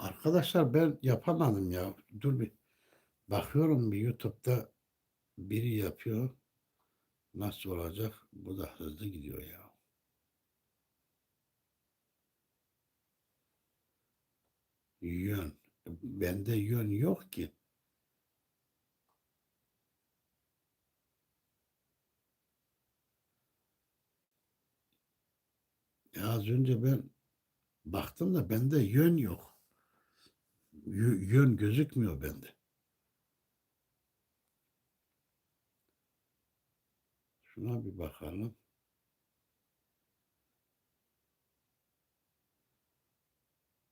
Arkadaşlar ben yapamadım ya. Dur bir bakıyorum bir YouTube'da biri yapıyor. Nasıl olacak? Bu da hızlı gidiyor ya. Yön. Bende yön yok ki. Ya az önce ben baktım da bende yön yok. Yö- Yön gözükmüyor bende. Şuna bir bakalım.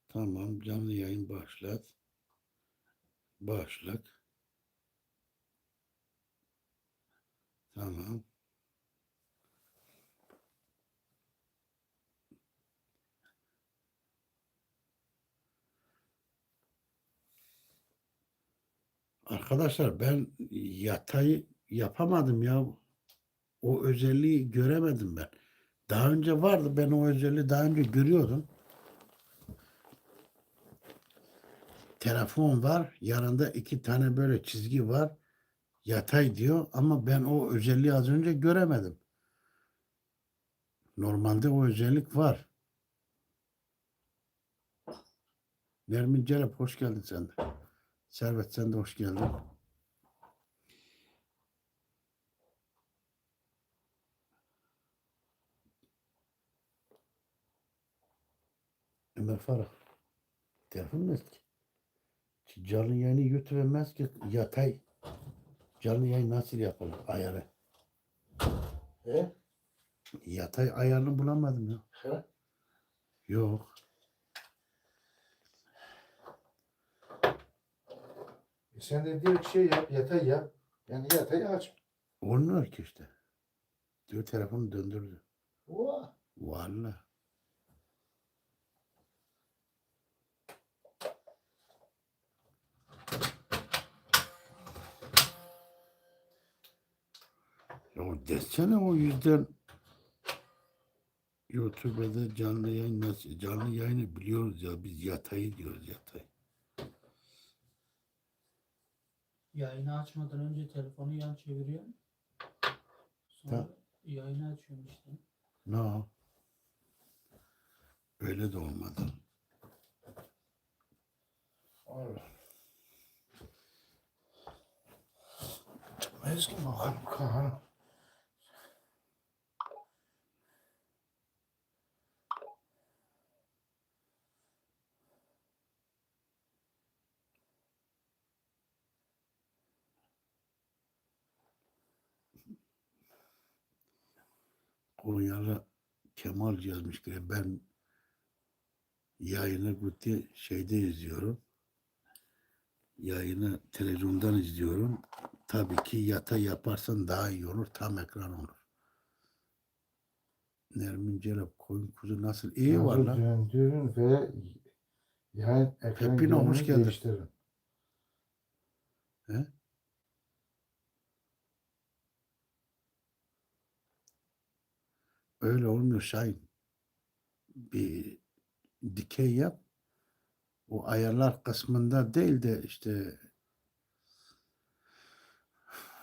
Tamam canlı yayın başlat. Başlat. Tamam. Arkadaşlar ben yatayı yapamadım ya. O özelliği göremedim ben. Daha önce vardı. Ben o özelliği daha önce görüyordum. Telefon var. Yanında iki tane böyle çizgi var. Yatay diyor ama ben o özelliği az önce göremedim. Normalde o özellik var. Nermin Cerep hoş geldin sen de. Servet sen de hoş geldin. Ömer Farah. Telefon mu eski? Canlı yayını götüremez ki yatay. Canlı yayın nasıl yapılır ayarı? He? Yatay ayarını bulamadım ya. He? Yok. E sen de direkt şey yap, yatay yap. Yani yatayı aç. Olmuyor ki işte. Diyor telefonu döndürdü. Oha. Vallahi. Ya desene o yüzden YouTube'da canlı yayın nasıl canlı yayını biliyoruz ya biz yatayı diyoruz yatay. Yayını açmadan önce telefonu yan çeviriyorum. Sonra yayını açıyorum işte. No. Öyle de olmadı. Allah. Eski bakalım Kaan. Konyalı Kemal yazmış ki ben yayını Guti şeyde izliyorum. Yayını televizyondan izliyorum. Tabii ki yata yaparsan daha iyi olur. Tam ekran olur. Nermin Cerep koyun kuzu nasıl? İyi var lan. Döndürün ve yani ekran Pepino, hoş geldin. He? Öyle olmuyor Şahin. Bir dikey yap. O ayarlar kısmında değil de işte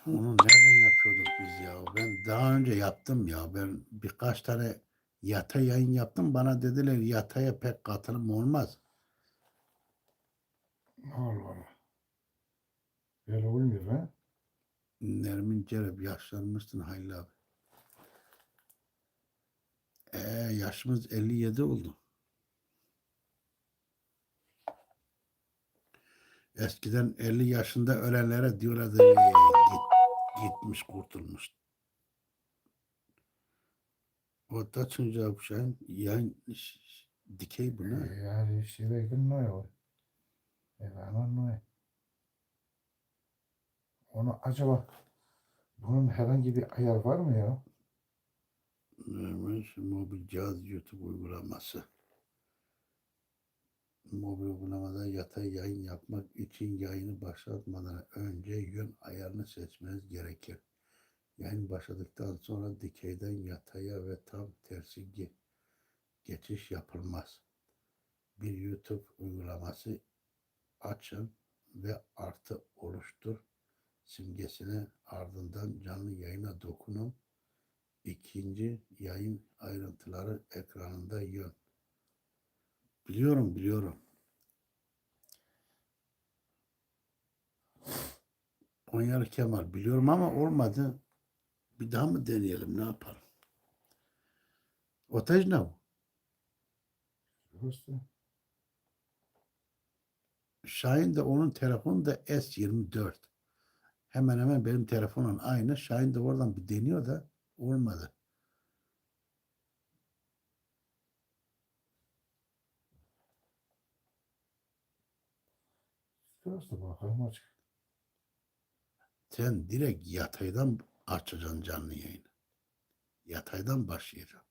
onu nereden yapıyorduk biz ya? Ben daha önce yaptım ya. Ben birkaç tane yata yayın yaptım. Bana dediler yataya pek katılım olmaz. Allah Allah. Böyle olmuyor ha. Nermin Cerep yaşlanmışsın Halil abi. Ee, yaşımız 57 oldu. Eskiden 50 yaşında ölenlere diyorlardı "Ee, git, gitmiş kurtulmuş. O da çünkü kuşağın yan dikey bu ne? Yani şey bekle ne o? Efendim ne? Onu acaba bunun herhangi bir ayar var mı ya? Neymiş? Mobil cihaz YouTube uygulaması. Mobil uygulamada yatay yayın yapmak için yayını başlatmadan önce yön ayarını seçmeniz gerekir. Yayın başladıktan sonra dikeyden yataya ve tam tersi ge- geçiş yapılmaz. bir YouTube uygulaması açın ve artı oluştur simgesine ardından canlı yayına dokunun. İkinci yayın ayrıntıları ekranında yön. Biliyorum biliyorum. Konyalı Kemal biliyorum ama olmadı. Bir daha mı deneyelim ne yapalım? Otaj ne bu? Burası. Şahin de onun telefonu da S24. Hemen hemen benim telefonun aynı. Şahin de oradan bir deniyor da olmadı. Burası bakalım açık. Sen direkt yataydan açacaksın canlı yayını. Yataydan başlayacaksın.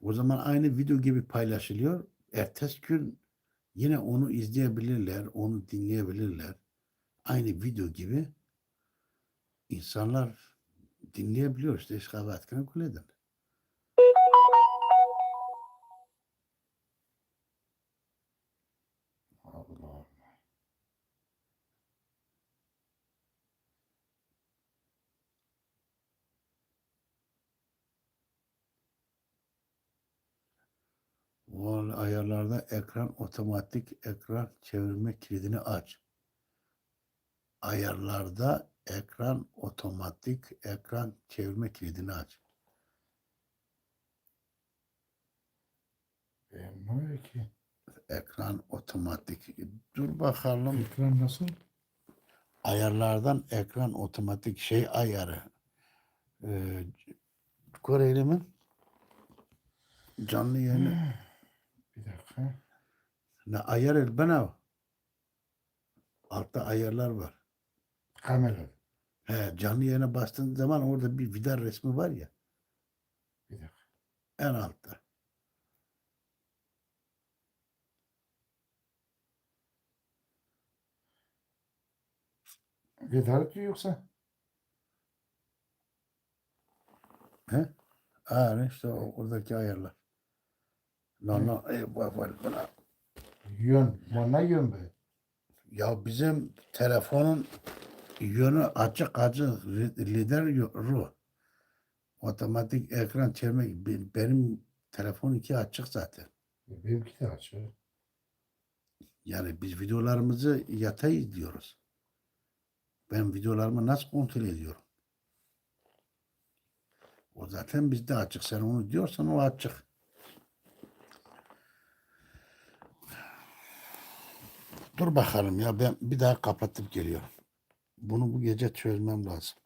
O zaman aynı video gibi paylaşılıyor. Ertesi gün yine onu izleyebilirler, onu dinleyebilirler. Aynı video gibi insanlar dinleyebiliyor işte İşkabatkine kuleden. O ayarlarda ekran otomatik ekran çevirme kilidini aç. Ayarlarda ekran otomatik ekran çevirme kilidini aç. Beğenmiyor ki. Ekran otomatik. Dur bakalım. Ekran nasıl? Ayarlardan ekran otomatik şey ayarı. Ee, Koreli mi? Canlı yayını. Ne ayar el bana. Altta ayarlar var. Kamera. He, canlı yayına bastığın zaman orada bir vida resmi var ya Bir dakika. en altta. Vedar diyor yoksa? He? Ha, işte oradaki ayarlar. No, no, e, bak, bak, bana. Yön. Bana yön be. Ya bizim telefonun yönü açık açık Li- lider yo- ru. Otomatik ekran çevirme be- benim telefon iki açık zaten. E, Benimki de açıyor. Yani biz videolarımızı yatay izliyoruz. Ben videolarımı nasıl kontrol ediyorum? O zaten bizde açık. Sen onu diyorsan o açık. Dur bakalım ya ben bir daha kapatıp geliyorum. Bunu bu gece çözmem lazım.